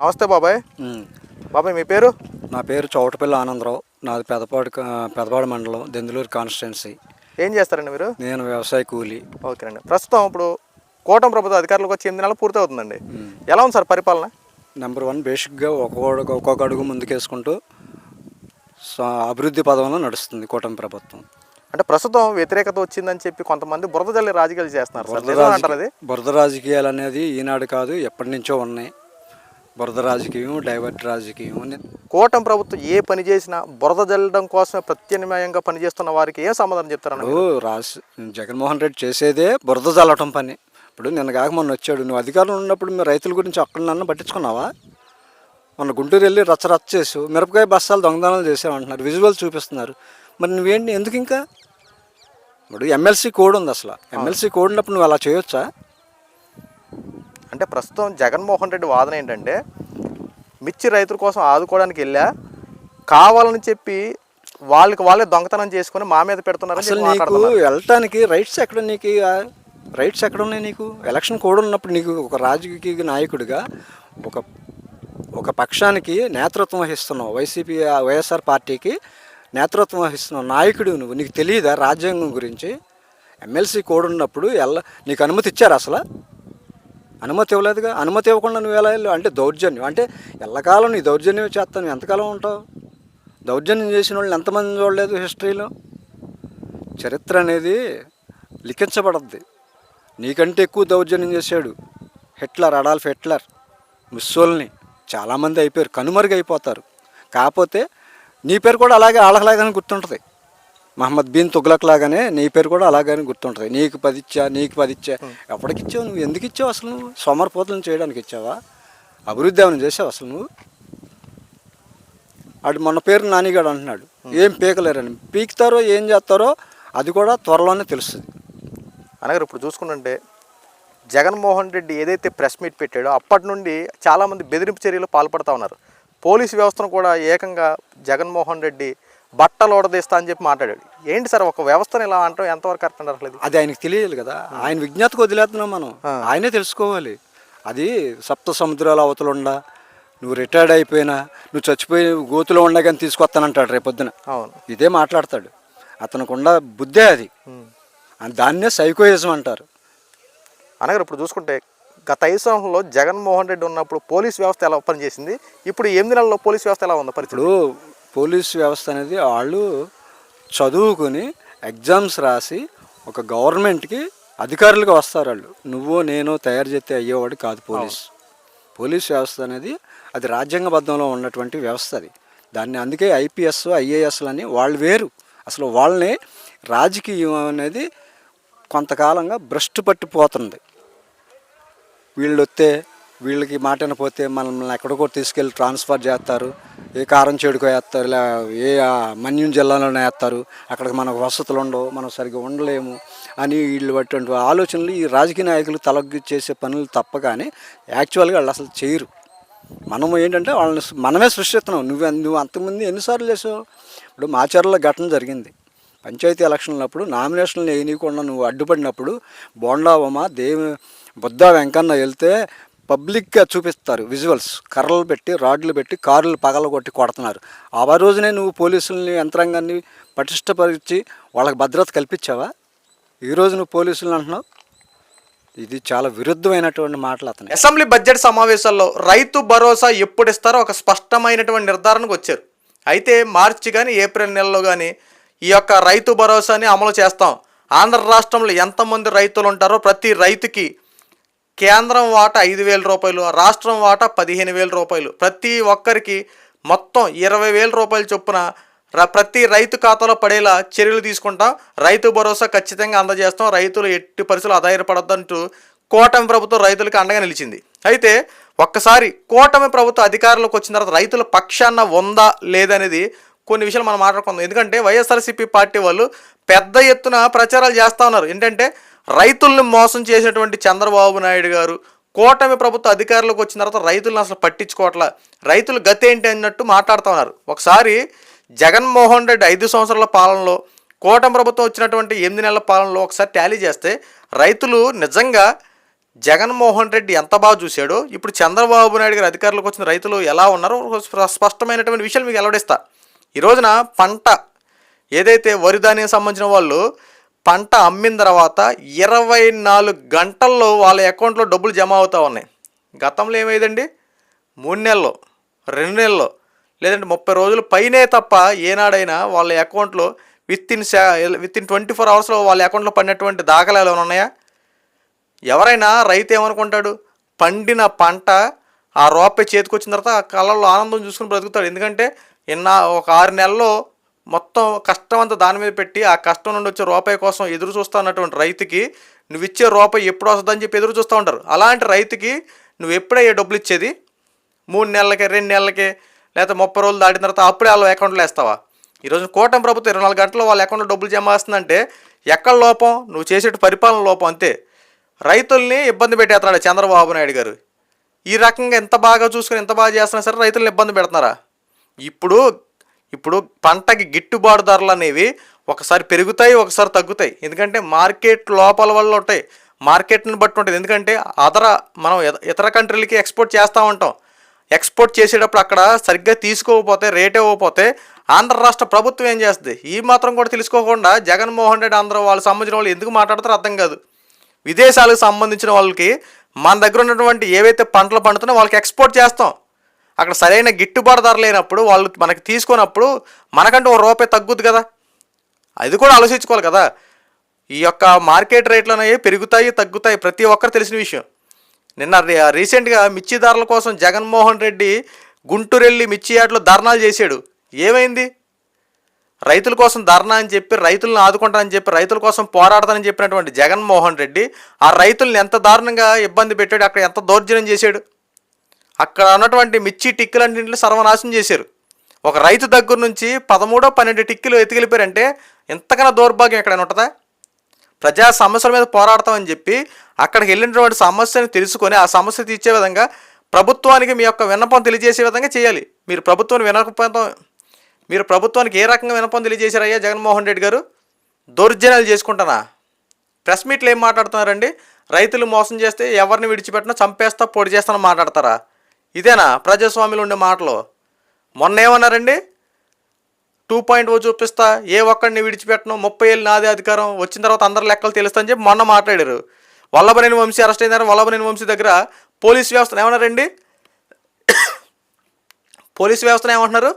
నమస్తే బాబాయ్. బాబాయ్ మీ పేరు? నా పేరు చౌటపల్లి ఆనందరావు. నాది పెదపాడు పెదపాడు మండలం దెందులూరు కాన్స్టిట్యున్సీ. ఏం చేస్తారండి మీరు? నేను వ్యవసాయ కూలి. ఓకేనండి. ప్రస్తుతం ఇప్పుడు కూటమి ప్రభుత్వ అధికారులకు వచ్చి ఎనిమిది నెలలు పూర్తి అవుతుందండి ఎలా ఉంది సార్ పరిపాలన? నెంబర్ వన్ బేసిక్గా ఒక్కొక్క ఒక్కొక్క అడుగు ముందుకేసుకుంటూ అభివృద్ధి పదంలో నడుస్తుంది కూటమి ప్రభుత్వం. అంటే ప్రస్తుతం వ్యతిరేకత వచ్చిందని చెప్పి కొంతమంది బురద జల్లి రాజకీయాలు చేస్తున్నారు బురద రాజకీయాలు అనేది ఈనాడు కాదు ఎప్పటి నుంచో ఉన్నాయి. బురద రాజకీయం డైవర్ట్ రాజకీయం అని. కూటమి ప్రభుత్వం ఏ పని చేసినా బురద జల్లడం కోసమే ప్రత్యామ్నాయంగా పనిచేస్తున్న వారికి ఏం సమాధానం ఇప్పుడు రాజ్ జగన్మోహన్ రెడ్డి చేసేదే బురద చల్లటం పని. ఇప్పుడు నిన్న కాక మొన్న వచ్చాడు. నువ్వు అధికారంలో ఉన్నప్పుడు మీ రైతుల గురించి అక్కడ నన్ను పట్టించుకున్నావా? మొన్న గుంటూరు వెళ్ళి రచ్చ రచ్చ చేసావు మిరపకాయ బస్తాలు దొంగదనాలు చేసావంటున్నారు విజువల్ చూపిస్తున్నారు. మరి నువ్వేంటి? ఎందుకు ఇంకా? ఇప్పుడు ఎమ్మెల్సీ కోడ్ ఉంది అసలు. ఎమ్మెల్సీ కోడ్ ఉన్నప్పుడు నువ్వు అలా చేయొచ్చా? అంటే ప్రస్తుతం జగన్మోహన్ రెడ్డి వాదన ఏంటంటే మిర్చి రైతుల కోసం ఆదుకోవడానికి వెళ్ళా కావాలని చెప్పి వాళ్ళకి వాళ్ళే దొంగతనం చేసుకొని మా మీద పెడుతున్నారని అసలు నీకు వెళ్ళటానికి రైట్స్ ఎక్కడ నీకు రైట్స్ ఎక్కడ ఉన్నాయి నీకు? ఎలక్షన్ కోడ్ ఉన్నప్పుడు నీకు ఒక రాజకీయ నాయకుడిగా ఒక ఒక పక్షానికి నేతృత్వం వహిస్తున్నావు. వైసీపీ వైఎస్ఆర్ పార్టీకి నేతృత్వం వహిస్తున్నావు. నాయకుడు నువ్వు. నీకు తెలియదా రాజ్యాంగం గురించి? ఎమ్మెల్సీ కోడ్ ఉన్నప్పుడు ఎల్ల నీకు అనుమతి ఇచ్చారు అసలు? అనుమతి ఇవ్వలేదుగా. అనుమతి ఇవ్వకుండా నువ్వు ఎలా వెళ్ళు అంటే దౌర్జన్యం. అంటే ఎల్లకాలం నీ దౌర్జన్యం చేస్తాను. ఎంతకాలం ఉంటావు? దౌర్జన్యం చేసిన వాళ్ళు ఎంతమంది చూడలేదు హిస్టరీలో? చరిత్ర అనేది లిఖించబడద్ది. నీకంటే ఎక్కువ దౌర్జన్యం చేశాడు హిట్లర్ అడాల్ఫ్ హిట్లర్ ముస్సోల్ని. చాలామంది అయిపోయారు. కనుమరుగైపోతారు. కాకపోతే నీ పేరు కూడా అలాగే వాళ్ళలాగానే గుర్తుంటుంది. మహమ్మద్ బిన్ తుగ్లక్ లాగానే నీ పేరు కూడా అలాగనే గుర్తుంటుంది. నీకు పది ఇచ్చా నీకు పది ఇచ్చా. ఎప్పటికి ఇచ్చావు నువ్వు? ఎందుకు ఇచ్చావు అసలు నువ్వు? సోమరపోతలను చేయడానికి ఇచ్చావా? అభివృద్ధి ఏమైనా చేసావు అసలు నువ్వు? ఆడు మొన్న పేరు నానిగాడు అంటున్నాడు. ఏం పీకలేరని. పీకుతారో ఏం చేస్తారో అది కూడా త్వరలోనే తెలుస్తుంది. అనగారు ఇప్పుడు చూసుకుంటుంటే జగన్మోహన్ రెడ్డి ఏదైతే ప్రెస్ మీట్ పెట్టాడో అప్పటి నుండి చాలామంది బెదిరింపు చర్యలు పాల్పడుతూ ఉన్నారు. పోలీసు వ్యవస్థను కూడా ఏకంగా జగన్మోహన్ రెడ్డి బట్టలు ఓడదీస్తా అని చెప్పి మాట్లాడాడు. ఏంటి సార్ ఒక వ్యవస్థను ఇలా అంటాం ఎంతవరకు కరెక్ట్ అంటారు అది ఆయనకి తెలియాలి కదా. ఆయన విజ్ఞతకు వదిలేస్తున్నాం మనం. ఆయనే తెలుసుకోవాలి. అది సప్త సముద్రాల అవతలుండా నువ్వు రిటైర్డ్ అయిపోయినా నువ్వు చచ్చిపోయి గోతులో ఉండగానే తీసుకొస్తానంటాడు రేపొద్దున. అవును. ఇదే మాట్లాడతాడు. అతనికి ఉన్న బుద్ధే అది. అని దాన్నే సైకోయిజం అంటారు. అనగారు ఇప్పుడు చూసుకుంటే గత ఐదు సంవత్సరంలో జగన్మోహన్ రెడ్డి ఉన్నప్పుడు పోలీస్ వ్యవస్థ ఎలా పనిచేసింది? ఇప్పుడు ఎనిమిది నెలల్లో పోలీస్ వ్యవస్థ ఎలా ఉంది పరిస్థితి? పోలీస్ వ్యవస్థ అనేది వాళ్ళు చదువుకుని ఎగ్జామ్స్ రాసి ఒక గవర్నమెంట్కి అధికారులుగా వస్తారు వాళ్ళు. నువ్వు నేను తయారు చేస్తే అయ్యేవాడు కాదు పోలీస్. పోలీస్ వ్యవస్థ అనేది అది రాజ్యాంగబద్ధంలో ఉన్నటువంటి వ్యవస్థ అది. దాన్ని అందుకే ఐపీఎస్ ఐఏఎస్లు అని వాళ్ళు వేరు. అసలు వాళ్ళని రాజకీయం అనేది కొంతకాలంగా భ్రష్టు పట్టిపోతుంది వీళ్ళు వస్తే వీళ్ళకి మాట పోతే మనల్ని ఎక్కడికో తీసుకెళ్ళి ట్రాన్స్ఫర్ చేస్తారు. ఏ కారం చెడుకో వేస్తారు ఇలా ఏ మన్యం జిల్లాలోనే వేస్తారు. అక్కడికి మనకు వసతులు ఉండవు మనం సరిగ్గా ఉండలేము అని వీళ్ళు పట్టిన ఆలోచనలు ఈ రాజకీయ నాయకులు తలగ్గి చేసే పనులు తప్ప కానీ యాక్చువల్గా వాళ్ళు అసలు చేయరు. మనము ఏంటంటే వాళ్ళని మనమే సృష్టిస్తున్నాం. నువ్వు నువ్వు అంతకుముందు ఎన్నిసార్లు చేసావు? ఇప్పుడు మాచర్ల ఘటన జరిగింది. పంచాయతీ ఎలక్షన్లప్పుడు నామినేషన్లు వేయనీయకుండా నువ్వు అడ్డుపడినప్పుడు బోండా ఉమ దేవి బుద్ధ వెంకన్న వెళ్తే పబ్లిక్గా చూపిస్తారు విజువల్స్. కర్రలు పెట్టి రాడ్లు పెట్టి కార్లు పగలగొట్టి కొడుతున్నారు. ఆ రోజునే నువ్వు పోలీసుల్ని యంత్రాంగాన్ని పటిష్టపరిచి వాళ్ళకి భద్రత కల్పించావా? ఈరోజు నువ్వు పోలీసులు అంటున్నావు? ఇది చాలా విరుద్ధమైనటువంటి మాటలు అతను అసెంబ్లీ బడ్జెట్ సమావేశాల్లో రైతు భరోసా ఎప్పుడు ఇస్తారో ఒక స్పష్టమైనటువంటి నిర్ధారణకు వచ్చారు. అయితే మార్చి కానీ ఏప్రిల్ నెలలో కానీ ఈ యొక్క రైతు భరోసాని అమలు చేస్తాం. ఆంధ్ర రాష్ట్రంలో ఎంతమంది రైతులు ఉంటారో ప్రతి రైతుకి కేంద్రం వాటా ఐదు వేల రూపాయలు రాష్ట్రం వాటా పదిహేను వేల రూపాయలు. ప్రతి ఒక్కరికి మొత్తం ఇరవై వేల రూపాయలు చొప్పున ప్రతి రైతు ఖాతాలో పడేలా చర్యలు తీసుకుంటాం. రైతు భరోసా ఖచ్చితంగా అందజేస్తాం. రైతులు ఎట్టి పరిస్థితులు ఆధారపడద్దంటూ కూటమి ప్రభుత్వం రైతులకు అండగా నిలిచింది. అయితే ఒక్కసారి కూటమి ప్రభుత్వం అధికారంలోకి వచ్చిన తర్వాత రైతుల పక్షాన ఉందా లేదనేది కొన్ని విషయాలు మనం మాట్లాడుకుందాం. ఎందుకంటే వైఎస్ఆర్సీపీ పార్టీ వాళ్ళు పెద్ద ఎత్తున ప్రచారాలు చేస్తూ ఉన్నారు. ఏంటంటే రైతుల్ని మోసం చేసినటువంటి చంద్రబాబు నాయుడు గారు కూటమి ప్రభుత్వ అధికారులకు వచ్చిన తర్వాత రైతులను అసలు పట్టించుకోవట్లా. రైతులు గతి ఏంటి అన్నట్టు మాట్లాడుతూ ఉన్నారు. ఒకసారి జగన్మోహన్ రెడ్డి ఐదు సంవత్సరాల పాలనలో కూటమి ప్రభుత్వం వచ్చినటువంటి ఎనిమిది నెలల పాలనలో ఒకసారి టాలీ చేస్తే రైతులు నిజంగా జగన్మోహన్ రెడ్డి ఎంత బాగా చూశాడో ఇప్పుడు చంద్రబాబు నాయుడు గారు అధికారులకు వచ్చిన రైతులు ఎలా ఉన్నారో స్పష్టమైనటువంటి విషయాలు మీకు వెల్లడిస్తా ఈ రోజున పంట ఏదైతే వరి ధాన్యం సంబంధించిన వాళ్ళు పంట అమ్మిన తర్వాత ఇరవై నాలుగు గంటల్లో వాళ్ళ అకౌంట్లో డబ్బులు జమ అవుతూ ఉన్నాయి. గతంలో ఏమైందండి? మూడు నెలలు రెండు నెలల్లో లేదంటే ముప్పై రోజులు పైనే తప్ప ఏనాడైనా వాళ్ళ అకౌంట్లో with in with in twenty four అవర్స్లో వాళ్ళ అకౌంట్లో పడినటువంటి దాఖలాలు ఏమైనా ఉన్నాయా? ఎవరైనా రైతు ఏమనుకుంటాడు? పండిన పంట ఆ రూపాయి చేతికి వచ్చిన తర్వాత ఆ కళ్ళల్లో ఆనందం చూసుకుని బ్రతుకుతాడు. ఎందుకంటే ఇన్న ఒక ఆరు నెలల్లో మొత్తం కష్టం అంతా దాని మీద పెట్టి ఆ కష్టం నుండి వచ్చే రూపాయి కోసం ఎదురు చూస్తా ఉన్నటువంటి రైతుకి నువ్వు ఇచ్చే రూపాయి ఎప్పుడు వస్తుందని చెప్పి ఎదురు చూస్తూ ఉంటారు. అలాంటి రైతుకి నువ్వు ఎప్పుడయ్యే డబ్బులు ఇచ్చేది? మూడు నెలలకి రెండు నెలలకి లేకపోతే ముప్పై రోజులు దాటిన తర్వాత అప్పుడే వాళ్ళ అకౌంట్లో వేస్తావా? ఈరోజు కూటమి ప్రభుత్వం ఇరవై నాలుగు గంటలు వాళ్ళ అకౌంట్లో డబ్బులు జమ చేస్తుందంటే ఎక్కడ లోపం? నువ్వు చేసే పరిపాలన లోపం అంతే. రైతుల్ని ఇబ్బంది పెట్టేస్తున్నాడు చంద్రబాబు నాయుడు గారు. ఈ రకంగా ఎంత బాగా చూసుకుని ఎంత బాగా చేస్తున్నా సరే రైతులను ఇబ్బంది పెడుతున్నారా? ఇప్పుడు ఇప్పుడు పంటకి గిట్టుబాటు ధరలు అనేవి ఒకసారి పెరుగుతాయి ఒకసారి తగ్గుతాయి. ఎందుకంటే మార్కెట్ లోపల వల్ల ఉంటాయి. మార్కెట్ని బట్టి ఉంటుంది. ఎందుకంటే అదర మనం ఇత- ఇతర కంట్రీలకి ఎక్స్పోర్ట్ చేస్తూ ఉంటాం. ఎక్స్పోర్ట్ చేసేటప్పుడు అక్కడ సరిగ్గా తీసుకోకపోతే రేట్ ఇవ్వకపోతే ఆంధ్ర రాష్ట్ర ప్రభుత్వం ఏం చేస్తుంది? ఈ మాత్రం కూడా తెలుసుకోకుండా జగన్మోహన్ రెడ్డి ఆంధ్ర వాళ్ళు సంబంధించిన వాళ్ళు ఎందుకు మాట్లాడతారో అర్థం కాదు. విదేశాలకు సంబంధించిన వాళ్ళకి మన దగ్గర ఉన్నటువంటి ఏవైతే పంటలు పండుతున్నాయో వాళ్ళకి ఎక్స్పోర్ట్ చేస్తాం. అక్కడ సరైన గిట్టుబాటు ధర లేనప్పుడు వాళ్ళు మనకి తీసుకున్నప్పుడు మనకంటే ఒక రూపాయి తగ్గుద్ది కదా. అది కూడా ఆలోచించుకోవాలి కదా. ఈ యొక్క మార్కెట్ రేట్లు అనేవి పెరుగుతాయి తగ్గుతాయి ప్రతి ఒక్కరు తెలిసిన విషయం. నిన్న రీ- రీసెంట్గా మిర్చి ధరల కోసం జగన్మోహన్ రెడ్డి గుంటూరు వెళ్ళి మిర్చి యార్డ్లో ధర్నాలు చేశాడు. ఏమైంది? రైతుల కోసం ధర్నా అని చెప్పి రైతులను ఆదుకుంటానని చెప్పి రైతుల కోసం పోరాడతానని చెప్పినటువంటి జగన్మోహన్ రెడ్డి ఆ రైతుల్ని ఎంత దారుణంగా ఇబ్బంది పెట్టాడు అక్కడ ఎంత దౌర్జన్యం చేశాడు? అక్కడ ఉన్నటువంటి మిర్చి టిక్కులన్నింటిని సర్వనాశనం చేశారు. ఒక రైతు దగ్గర నుంచి పదమూడో పన్నెండు టిక్కులు ఎత్తుకెళ్ళిపోయారంటే ఎంతకన్నా దౌర్భాగ్యం ఎక్కడైనా ఉంటుందా? ప్రజా సమస్యల మీద పోరాడతామని చెప్పి అక్కడికి వెళ్ళినటువంటి సమస్యను తెలుసుకొని ఆ సమస్య తీర్చే విధంగా ప్రభుత్వానికి మీ యొక్క విన్నపం తెలియజేసే విధంగా చేయాలి. మీరు ప్రభుత్వాన్ని వినకపోతాం మీరు ప్రభుత్వానికి ఏ రకంగా వినపం తెలియజేశారయ్యా జగన్మోహన్ రెడ్డి గారు? దౌర్జన్యాలు చేసుకుంటానా? ప్రెస్ మీట్లు ఏం మాట్లాడుతున్నారండి? రైతులు మోసం చేస్తే ఎవరిని విడిచిపెట్టినా చంపేస్తా పొడి చేస్తానని మాట్లాడతారా? ఇదేనా ప్రజాస్వామ్యంలో ఉండే మాటలు? మొన్న ఏమన్నారండి టూ పాయింట్ ఓ చూపిస్తా ఏ ఒక్కడిని విడిచిపెట్టను ముప్పై ఏళ్ళు నాదే అధికారం వచ్చిన తర్వాత అందరి లెక్కలు తెలుస్తా అని చెప్పి మొన్న మాట్లాడారు. వల్లభనేని వంశీ అరెస్ట్ అయినారు వల్లభనేని వంశీ దగ్గర పోలీస్ వ్యవస్థను ఏమన్నారండి? పోలీస్ వ్యవస్థను ఏమంటున్నారు?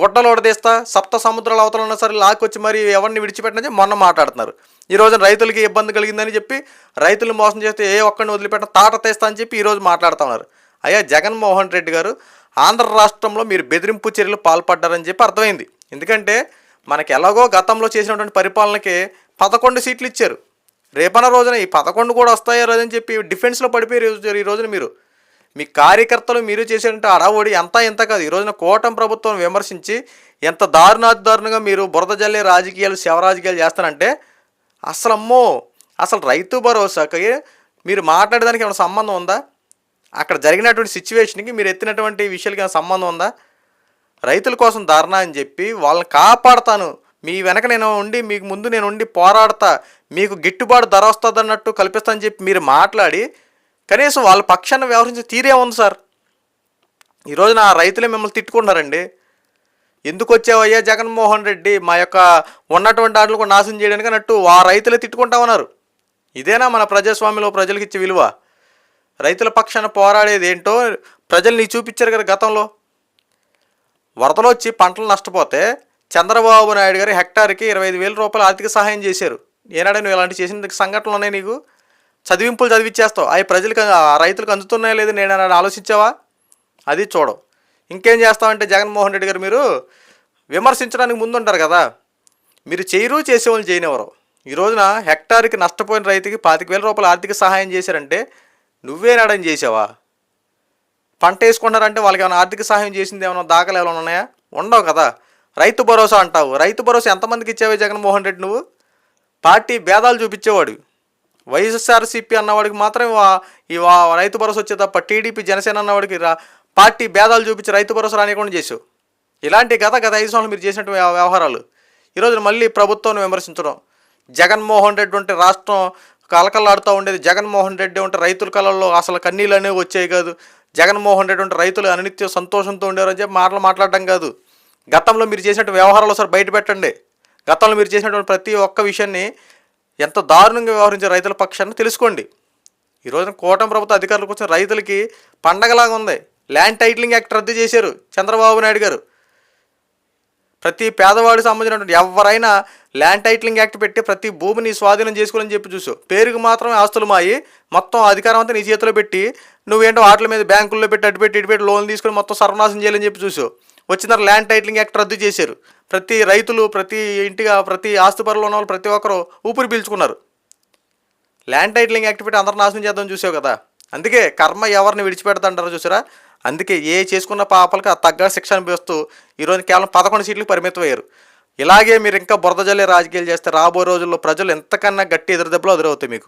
గుడ్డలు ఓడదీస్తా సప్త సముద్రాల అవతల ఉన్నా సరే లాక్కొచ్చి మరి ఎవరిని విడిచిపెట్టని చెప్పి మొన్న మాట్లాడుతున్నారు. ఈ రోజున రైతులకి ఇబ్బంది కలిగిందని చెప్పి రైతులు మోసం చేస్తే ఏ ఒక్కడిని వదిలిపెట్ట తాట తెస్తా అని చెప్పి ఈరోజు మాట్లాడుతున్నారు. అయ్యా జగన్మోహన్ రెడ్డి గారు ఆంధ్ర రాష్ట్రంలో మీరు బెదిరింపు చర్యలు పాల్పడ్డారని చెప్పి అర్థమైంది. ఎందుకంటే మనకి ఎలాగో గతంలో చేసినటువంటి పరిపాలనకి పదకొండు సీట్లు ఇచ్చారు. రేపన్న రోజున ఈ పదకొండు కూడా వస్తాయో లేదని చెప్పి డిఫెన్స్లో పడిపోయారు ఈ రోజు- ఈ రోజున మీరు. మీ కార్యకర్తలు మీరు చేసేటువంటి అడవుడి ఎంత ఎంత కాదు. ఈ రోజున కోటం ప్రభుత్వం విమర్శించి ఎంత దారుణాతి దారుణంగా మీరు బురద జల్లే రాజకీయాలు శవ రాజకీయాలు చేస్తారంటే అసలు అమ్మో అసలు రైతు భరోసాకి మీరు మాట్లాడడానికి ఏమైనా సంబంధం ఉందా? అక్కడ జరిగినటువంటి సిచ్యువేషన్కి మీరు ఎత్తినటువంటి విషయాలకి సంబంధం ఉందా? రైతుల కోసం ధర్నా అని చెప్పి వాళ్ళని కాపాడతాను. మీ వెనక నేను ఉండి మీకు ముందు నేను ఉండి పోరాడతా మీకు గిట్టుబాటు ధర వస్తుంది అన్నట్టు కల్పిస్తానని చెప్పి మీరు మాట్లాడి కనీసం వాళ్ళ పక్షాన్ని వ్యవహరించే తీరే ఉంది సార్. ఈరోజు నా ఆ రైతులే మిమ్మల్ని తిట్టుకుంటున్నారండి. ఎందుకు వచ్చావయ్యా జగన్మోహన్ రెడ్డి? మా యొక్క ఉన్నటువంటి వాటిని కూడా నాశనం చేయడానికి అన్నట్టు ఆ రైతులే తిట్టుకుంటా ఉన్నారు. ఇదేనా మన ప్రజాస్వామ్యంలో ప్రజలకు ఇచ్చే విలువ? రైతుల పక్షాన పోరాడేది ఏంటో ప్రజలు చూపించారు కదా గతంలో. వరదలు వచ్చి పంటలు నష్టపోతే చంద్రబాబు నాయుడు గారు హెక్టార్కి ఇరవై ఐదు వేల రూపాయలు ఆర్థిక సహాయం చేశారు. ఏనాడే నువ్వు ఇలాంటి చేసిన సంఘటనలు ఉన్నాయి నీకు? చదివింపులు చదివిచ్చేస్తావు. అవి ప్రజలకు ఆ రైతులకు అందుతున్నాయా లేదు నేను ఆలోచించావా? అది చూడవు. ఇంకేం చేస్తామంటే జగన్మోహన్ రెడ్డి గారు మీరు విమర్శించడానికి ముందుంటారు కదా. మీరు చేయరు చేసేవాళ్ళు చేయనివ్వరు. ఈ రోజున హెక్టార్కి నష్టపోయిన రైతుకి పాతిక వేల రూపాయలు ఆర్థిక సహాయం చేశారంటే నువ్వే నువ్వేనాడని చేసావా? పంట వేసుకున్నారంటే వాళ్ళకి ఏమైనా ఆర్థిక సహాయం చేసింది ఏమైనా దాఖలు ఏమైనా ఉన్నాయా? ఉండవు కదా. రైతు భరోసా అంటావు. రైతు భరోసా ఎంతమందికి ఇచ్చావే జగన్మోహన్ రెడ్డి నువ్వు? పార్టీ భేదాలు చూపించేవాడు. వైఎస్ఆర్సీపీ అన్నవాడికి మాత్రం వా- ఈ రైతు భరోసా వచ్చే తప్ప టీడీపీ జనసేన అన్నవాడికి రా పార్టీ భేదాలు చూపించి రైతు భరోసా రానియకుండా చేసావు. ఇలాంటి గత గత ఐదు సంవత్సరాలు మీరు చేసినట్టు వ్యవహారాలు. ఈరోజు మళ్ళీ ప్రభుత్వాన్ని విమర్శించడం. జగన్మోహన్ రెడ్డి ఉంటే రాష్ట్రం కలకలాడుతూ ఉండేది. జగన్మోహన్ రెడ్డి ఉంటే రైతుల కళల్లో అసలు కన్నీళ్ళు అనేవి వచ్చాయి కాదు. జగన్మోహన్ రెడ్డి ఉంటే రైతులు అనిత్యం సంతోషంతో ఉండేవారు అని చెప్పి మాటలు మాట్లాడడం కాదు. గతంలో మీరు చేసినటువంటి వ్యవహారాలు ఒకసారి బయట పెట్టండి. గతంలో మీరు చేసినటువంటి ప్రతి ఒక్క విషయాన్ని ఎంత దారుణంగా వ్యవహరించే రైతుల పక్షాన్ని తెలుసుకోండి. ఈ రోజున కూటమి ప్రభుత్వ అధికారులకు వచ్చిన రైతులకి పండగలాగా ఉంది. ల్యాండ్ టైటిలింగ్ యాక్ట్ రద్దు చేశారు చంద్రబాబు నాయుడు గారు. ప్రతి పేదవాడికి సంబంధించినటువంటి ఎవరైనా ల్యాండ్ టైటిలింగ్ యాక్ట్ పెట్టి ప్రతి భూమిని స్వాధీనం చేసుకోవాలని చెప్పి చూసు. పేరుకు మాత్రమే ఆస్తులు మాయి. మొత్తం అధికారం అంతా నీ చేతిలో పెట్టి నువ్వేంటో వాటి మీద బ్యాంకుల్లో పెట్టి అటు పెట్టి ఇటు పెట్టి లోన్ తీసుకొని మొత్తం సర్వనాశనం చేయాలని చెప్పి చూసు. వచ్చిన తర్వాత ల్యాండ్ టైటిలింగ్ యాక్ట్ రద్దు చేశారు. ప్రతి రైతులు ప్రతి ఇంటిగా ప్రతి ఆస్తిపరులు ఉన్న వాళ్ళు ప్రతి ఒక్కరు ఊపిరి పీల్చుకున్నారు. ల్యాండ్ టైటిలింగ్ యాక్ట్ పెట్టి అందరు నాశనం చేద్దాం చూసావు కదా. అందుకే కర్మ ఎవరిని విడిచిపెడతా అంటారో చూసారా? అందుకే ఏ చేసుకున్న పాపలకు ఆ తగ్గ శిక్ష అనిపిస్తూ ఈరోజు కేవలం పదకొండు సీట్లకు పరిమితం అయ్యారు. ఇలాగే మీరు ఇంకా బురద జల్లే రాజకీయాలు చేస్తే రాబోయే రోజుల్లో ప్రజలు ఎంతకన్నా గట్టి ఎదురుదెబ్బలు ఎదురవుతాయి మీకు.